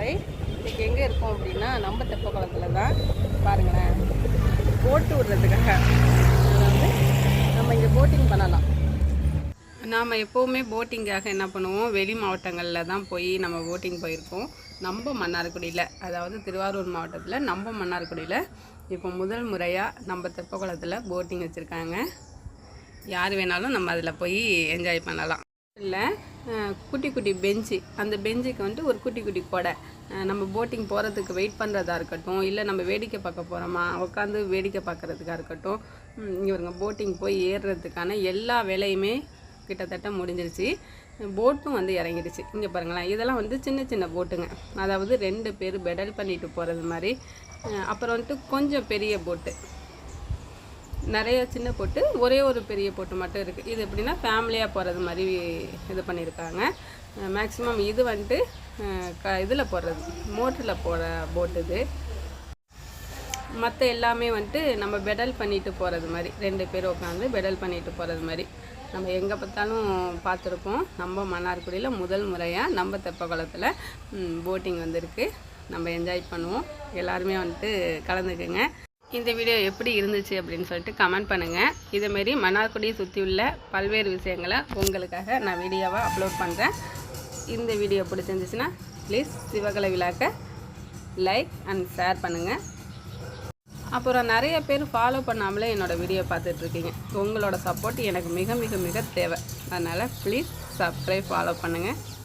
வரை இன்றைக்கி எங்கே இருக்கோம் அப்படின்னா நம்ம தெப்பக்குளத்தில் தான் பாருங்களேன். போட்டு விடுறதுக்காக அதாவது நம்ம இங்கே போட்டிங் பண்ணலாம். நாம் எப்போவுமே போட்டிங்காக என்ன பண்ணுவோம்? வெளி மாவட்டங்களில் தான் போய் நம்ம போட்டிங் போயிருக்கோம். நம்ம மன்னார்குடியில் அதாவது திருவாரூர் மாவட்டத்தில் நம்ம மன்னார்குடியில் இப்போ முதல் முறையாக நம்ம தெப்பக்குளத்தில் போட்டிங் வச்சுருக்காங்க. யார் வேணாலும் நம்ம அதில் போய் என்ஜாய் பண்ணலாம். இல்லை குட்டி குட்டி பெஞ்சு. அந்த பெஞ்சுக்கு வந்துட்டு ஒரு குட்டி குட்டி கொடை. நம்ம போட்டிங் போகிறதுக்கு வெயிட் பண்ணுறதா இருக்கட்டும் இல்லை நம்ம வேடிக்கை பார்க்க போகிறோமா உட்காந்து வேடிக்கை பார்க்குறதுக்காக இருக்கட்டும் இவருங்க போட்டிங் போய் ஏறுறதுக்கான எல்லா வேலையுமே கிட்டத்தட்ட முடிஞ்சிருச்சு. போட்டும் வந்து இறங்கிடுச்சு. இங்கே பாருங்களேன் இதெல்லாம் வந்து சின்ன சின்ன போட்டுங்க. அதாவது ரெண்டு பேர் பெடல் பண்ணிட்டு போகிறது மாதிரி. அப்புறம் வந்துட்டு கொஞ்சம் பெரிய போட்டு. நிறைய சின்ன போட்டு ஒரே ஒரு பெரிய போட்டு மட்டும் இருக்குது இது எப்படின்னா ஃபேமிலியாக போகிறது மாதிரி இது பண்ணியிருக்காங்க மேக்ஸிமம் இது வந்துட்டு க இதில் போடுறது. மோட்டரில் போகிற போட்டு இது. மற்ற எல்லாமே வந்துட்டு நம்ம பெடல் பண்ணிட்டு போகிறது மாதிரி. ரெண்டு பேர் உட்காந்து பெடல் பண்ணிட்டு போகிறது மாதிரி. நம்ம எங்கே பார்த்தாலும் பார்த்துருப்போம். நம்ம மன்னார்குடியில் முதல் முறையாக நம்ம தெப்பக்குளத்தில் போட்டிங் வந்திருக்கு. நம்ம என்ஜாய் பண்ணுவோம். எல்லாருமே வந்துட்டு கலந்துக்குங்க. இந்த வீடியோ எப்படி இருந்துச்சு அப்படின்னு சொல்லிட்டு கமெண்ட் பண்ணுங்கள் இதேமாரி மன்னார்குடியை சுற்றி உள்ள பல்வேறு விஷயங்களை உங்களுக்காக நான் வீடியோவாக அப்லோட் பண்ணுறேன் இந்த வீடியோ பிடிச்சிருந்துச்சுன்னா ப்ளீஸ் சிவகலை விழாக்க லைக் அண்ட் ஷேர் பண்ணுங்கள் அப்புறம் நிறைய பேர் ஃபாலோ பண்ணாமலே என்னோடய வீடியோ பார்த்துட்ருக்கீங்க உங்களோட சப்போர்ட் எனக்கு மிக மிக மிக தேவை. அதனால் ப்ளீஸ் சப்ஸ்கிரைப் ஃபாலோ பண்ணுங்கள்